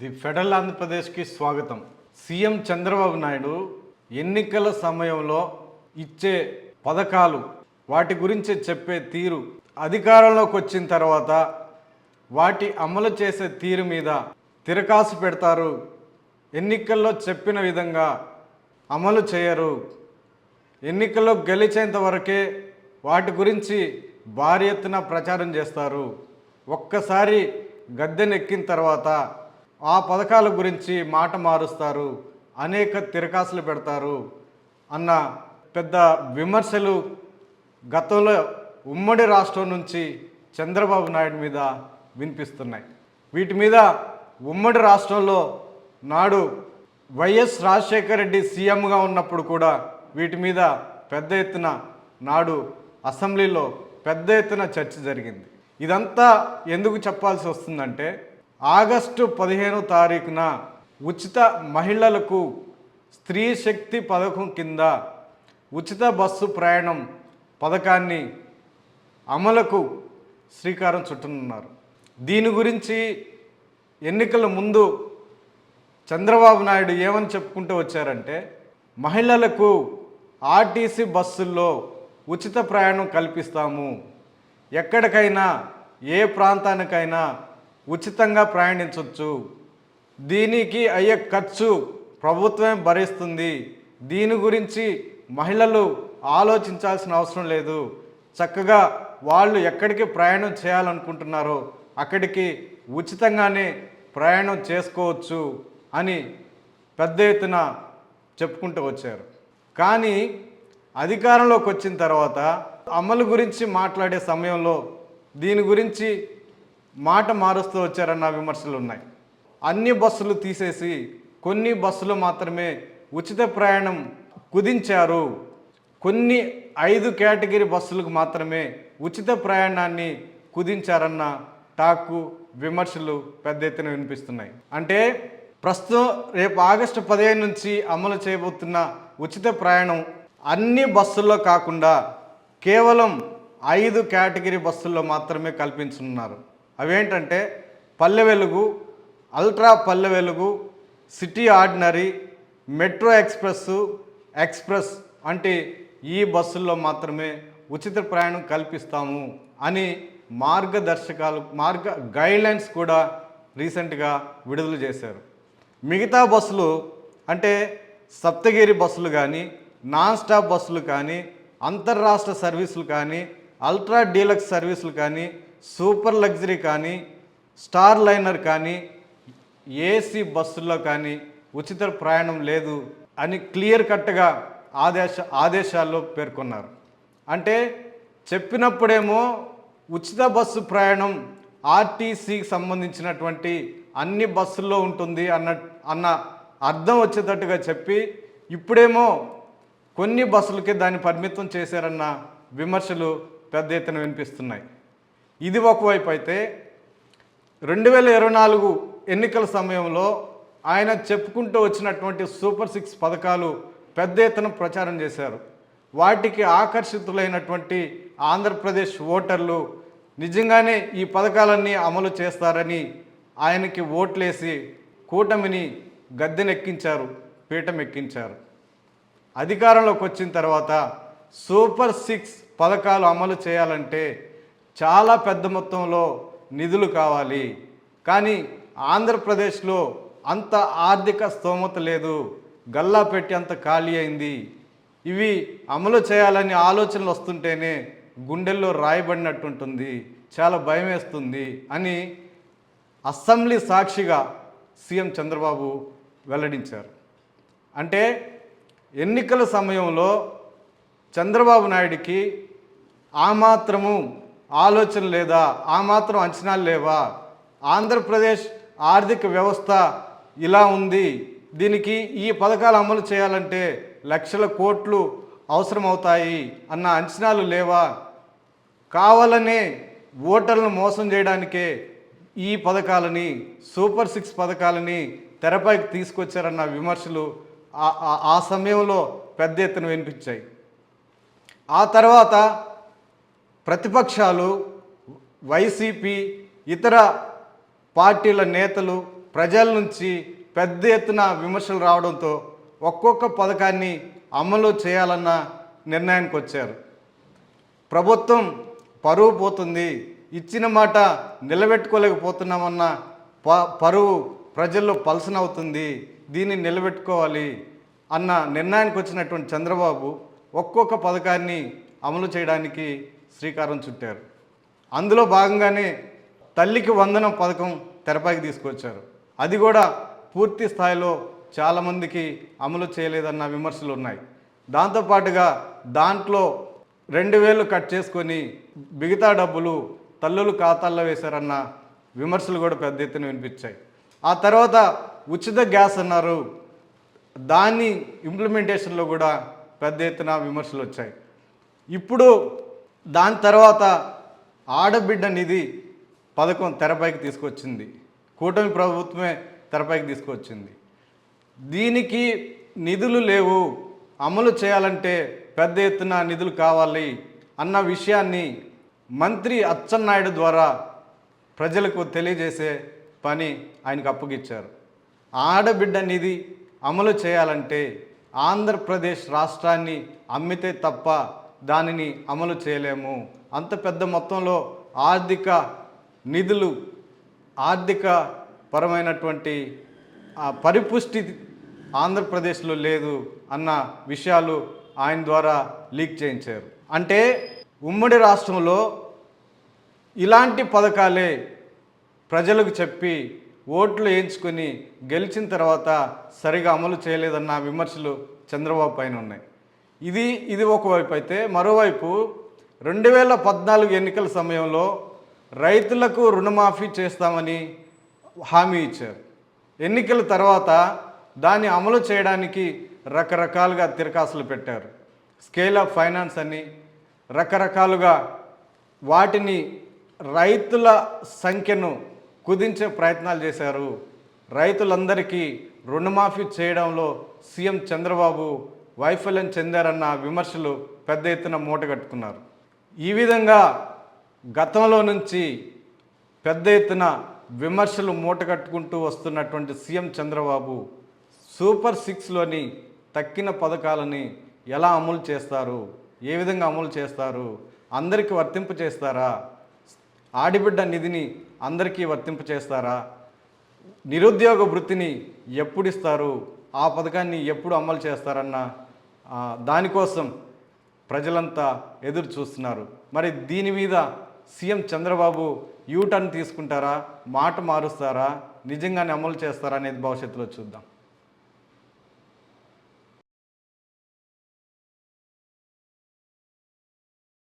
The federal ఆంధ్రప్రదేశ్కి స్వాగతం. CM Chandrababu Naidu ఎన్నికల సమయంలో ఇచ్చే పథకాలు వాటి గురించి చెప్పే తీరు అధికారంలోకి వచ్చిన తర్వాత వాటి అమలు చేసే తీరు మీద తిరకాసు పెడతారు. ఎన్నికల్లో చెప్పిన విధంగా అమలు చేయరు. ఎన్నికల్లో గెలిచేంత వరకే వాటి గురించి భారీ ఎత్తున ప్రచారం చేస్తారు. ఒక్కసారి గద్దెనెక్కిన తర్వాత ఆ పథకాల గురించి మాట మారుస్తారు అనేక తిరకాసులు పెడతారు అన్న పెద్ద విమర్శలు గతంలో ఉమ్మడి రాష్ట్రం నుంచి చంద్రబాబు నాయుడు మీద వినిపిస్తున్నాయి. వీటి మీద ఉమ్మడి రాష్ట్రంలో నాడు వైఎస్ రాజశేఖర రెడ్డి సీఎంగా ఉన్నప్పుడు కూడా వీటి మీద పెద్ద ఎత్తున నాడు అసెంబ్లీలో పెద్ద ఎత్తున చర్చ జరిగింది. ఇదంతా ఎందుకు చెప్పాల్సి వస్తుందంటే ఆగస్టు పదిహేనో తారీఖున ఉచిత మహిళలకు స్త్రీ శక్తి పథకం కింద ఉచిత బస్సు ప్రయాణం పథకాన్ని అమలుకు శ్రీకారం చుట్టనున్నారు. దీని గురించి ఎన్నికల ముందు చంద్రబాబు నాయుడు ఏమని చెప్పుకుంటూ వచ్చారంటే మహిళలకు ఆర్టీసీ బస్సుల్లో ఉచిత ప్రయాణం కల్పిస్తాము. ఎక్కడికైనా ఏ ప్రాంతానికైనా ఉచితంగా ప్రయాణించవచ్చు దీనికి అయ్యే ఖర్చు ప్రభుత్వమే భరిస్తుంది. దీని గురించి మహిళలు ఆలోచించాల్సిన అవసరం లేదు. చక్కగా వాళ్ళు ఎక్కడికి ప్రయాణం చేయాలనుకుంటున్నారో అక్కడికి ఉచితంగానే ప్రయాణం చేసుకోవచ్చు అని పెద్ద ఎత్తున చెప్పుకుంటూ వచ్చారు. కానీ అధికారంలోకి వచ్చిన తర్వాత అమలు గురించి మాట్లాడే సమయంలో దీని గురించి మాట మారుస్తూ వచ్చారన్న విమర్శలు ఉన్నాయి. అన్ని బస్సులు తీసేసి కొన్ని బస్సులు మాత్రమే ఉచిత ప్రయాణం కుదించారు. కొన్ని ఐదు కేటగిరీ బస్సులకు మాత్రమే ఉచిత ప్రయాణాన్ని కుదించారన్న టాకు విమర్శలు పెద్ద ఎత్తున వినిపిస్తున్నాయి. అంటే ప్రస్తుతం రేపు ఆగస్టు పదిహేను నుంచి అమలు చేయబోతున్న ఉచిత ప్రయాణం అన్ని బస్సుల్లో కాకుండా కేవలం ఐదు కేటగిరీ బస్సుల్లో మాత్రమే కల్పించనున్నారు. అవేంటంటే పల్లె Velugu ultra Palle Velugu city ordinary metro express express అంటే ఈ బస్సుల్లో మాత్రమే ఉచిత ప్రయాణం కల్పిస్తాము అని మార్గదర్శకాలు మార్గ గైడ్లైన్స్ కూడా రీసెంట్గా విడుదల చేశారు. మిగతా బస్సులు అంటే సప్తగిరి బస్సులు కానీ నాన్ స్టాప్ బస్సులు కానీ అంతర్రాష్ట్ర సర్వీసులు కానీ అల్ట్రా డీలక్స్ సర్వీసులు కానీ సూపర్ లగ్జరీ కానీ స్టార్ లైనర్ కానీ ఏసీ బస్సుల్లో కానీ ఉచిత ప్రయాణం లేదు అని క్లియర్ కట్గా ఆదేశ ఆదేశాల్లో పేర్కొన్నారు. అంటే చెప్పినప్పుడేమో ఉచిత బస్సు ప్రయాణం ఆర్టీసీకి సంబంధించినటువంటి అన్ని బస్సుల్లో ఉంటుంది అన్న అన్న అర్థం వచ్చేటట్టుగా చెప్పి ఇప్పుడేమో కొన్ని బస్సులకి దాన్ని పరిమితం చేశారన్న విమర్శలు పెద్ద ఎత్తున వినిపిస్తున్నాయి. ఇది ఒకవైపు అయితే రెండు వేల ఇరవై నాలుగు ఎన్నికల సమయంలో ఆయన చెప్పుకుంటూ వచ్చినటువంటి సూపర్ సిక్స్ పథకాలు పెద్ద ఎత్తున ప్రచారం చేశారు. వాటికి ఆకర్షితులైనటువంటి ఆంధ్రప్రదేశ్ ఓటర్లు నిజంగానే ఈ పథకాలన్నీ అమలు చేస్తారని ఆయనకి ఓట్లేసి కూటమిని గద్దెనెక్కించారు పీఠం ఎక్కించారు అధికారంలోకి వచ్చిన తర్వాత సూపర్ సిక్స్ పథకాలు అమలు చేయాలంటే చాలా పెద్ద మొత్తంలో నిధులు కావాలి. కానీ ఆంధ్రప్రదేశ్లో అంత ఆర్థిక స్తోమత లేదు. గల్లా పెట్టి అంత ఖాళీ అయింది. ఇవి అమలు చేయాలని ఆలోచనలు వస్తుంటేనే గుండెల్లో రాయబడినట్టుంటుంది చాలా భయం వేస్తుంది అని అసెంబ్లీ సాక్షిగా సీఎం చంద్రబాబు వెల్లడించారు. అంటే ఎన్నికల సమయంలో చంద్రబాబు నాయుడికి ఆ మాత్రము ఆలోచన లేదా ఆ మాత్రం అంచనాలు లేవా? ఆంధ్రప్రదేశ్ ఆర్థిక వ్యవస్థ ఇలా ఉంది. దీనికి ఈ పథకాలు అమలు చేయాలంటే లక్షల కోట్లు అవసరమవుతాయి అన్న అంచనాలు లేవా? కావాలనే ఓటర్లను మోసం చేయడానికే ఈ పథకాలని సూపర్ సిక్స్ పథకాలని తెరపైకి తీసుకొచ్చారన్న విమర్శలు ఆ- ఆ సమయంలో పెద్ద ఎత్తున వినిపించాయి. ఆ తర్వాత ప్రతిపక్షాలు వైసీపీ ఇతర పార్టీల నేతలు ప్రజల నుంచి పెద్ద ఎత్తున విమర్శలు రావడంతో ఒక్కొక్క పథకాన్ని అమలు చేయాలన్న నిర్ణయానికి వచ్చారు. ప్రభుత్వం పరువు పోతుంది ఇచ్చిన మాట నిలబెట్టుకోలేకపోతున్నామన్న ప పరువు ప్రజల్లో పలసన అవుతుంది దీన్ని నిలబెట్టుకోవాలి అన్న నిర్ణయానికి వచ్చినటువంటి చంద్రబాబు ఒక్కొక్క పథకాన్ని అమలు చేయడానికి శ్రీకారం చుట్టారు. అందులో భాగంగానే తల్లికి వందనం పథకం తెరపైకి తీసుకొచ్చారు. అది కూడా పూర్తి స్థాయిలో చాలామందికి అమలు చేయలేదన్న విమర్శలు ఉన్నాయి. దాంతోపాటుగా దాంట్లో రెండు వేలు కట్ చేసుకొని మిగతా డబ్బులు తల్లులు ఖాతాల్లో వేశారన్న విమర్శలు కూడా పెద్ద ఎత్తున వినిపించాయి. ఆ తర్వాత ఉచిత గ్యాస్ అన్నారు. దాన్ని ఇంప్లిమెంటేషన్లో కూడా పెద్ద ఎత్తున విమర్శలు వచ్చాయి. ఇప్పుడు దాని తర్వాత ఆడబిడ్డ నిధి పథకం తెరపైకి తీసుకొచ్చింది. కూటమి ప్రభుత్వమే తెరపైకి తీసుకొచ్చింది. దీనికి నిధులు లేవు. అమలు చేయాలంటే పెద్ద ఎత్తున నిధులు కావాలి అన్న విషయాన్ని మంత్రి అచ్చెన్నాయుడు ద్వారా ప్రజలకు తెలియజేసే పని ఆయనకు అప్పగిచ్చారు. ఆడబిడ్డ నిధి అమలు చేయాలంటే ఆంధ్రప్రదేశ్ రాష్ట్రాన్ని అమ్మితే తప్ప దానిని అమలు చేయలేము. అంత పెద్ద మొత్తంలో ఆర్థిక నిధులు ఆర్థిక పరమైనటువంటి పరిపుష్టి ఆంధ్రప్రదేశ్లో లేదు అన్న విషయాలు ఆయన ద్వారా లీక్ చేయించారు. అంటే ఉమ్మడి రాష్ట్రంలో ఇలాంటి పథకాలే ప్రజలకు చెప్పి ఓట్లు వేయించుకొని గెలిచిన తర్వాత సరిగా అమలు చేయలేదన్న విమర్శలు చంద్రబాబు పైన ఉన్నాయి. ఇది ఇది ఒకవైపు అయితే మరోవైపు రెండు వేల పద్నాలుగు ఎన్నికల సమయంలో రైతులకు రుణమాఫీ చేస్తామని హామీ ఇచ్చారు. ఎన్నికల తర్వాత దాన్ని అమలు చేయడానికి రకరకాలుగా తిరకాసులు పెట్టారు. స్కేల్ ఆఫ్ ఫైనాన్స్ అని రకరకాలుగా వాటిని రైతుల సంఖ్యను కుదించే ప్రయత్నాలు చేశారు. రైతులందరికీ రుణమాఫీ చేయడంలో సీఎం చంద్రబాబు వైఫల్యం చెందారన్న విమర్శలు పెద్ద ఎత్తున మూటగట్టుకున్నారు ఈ విధంగా గతంలో నుంచి పెద్ద ఎత్తున విమర్శలు మూటగట్టుకుంటూ వస్తున్నటువంటి సీఎం చంద్రబాబు సూపర్ సిక్స్లోని తక్కిన పథకాలని ఎలా అమలు చేస్తారు? ఏ విధంగా అమలు చేస్తారు? అందరికీ వర్తింపు చేస్తారా? ఆడిబిడ్డ నిధిని అందరికీ వర్తింపు చేస్తారా? నిరుద్యోగ వృత్తిని ఎప్పుడు ఇస్తారు ఆ పథకాన్ని ఎప్పుడు అమలు చేస్తారన్న దానికోసం ప్రజలంతా ఎదురు చూస్తున్నారు. మరి దీని మీద సీఎం చంద్రబాబు యూటర్న్ తీసుకుంటారా? మాట మారుస్తారా? నిజంగానే అమలు చేస్తారా అనేది భవిష్యత్తులో చూద్దాం.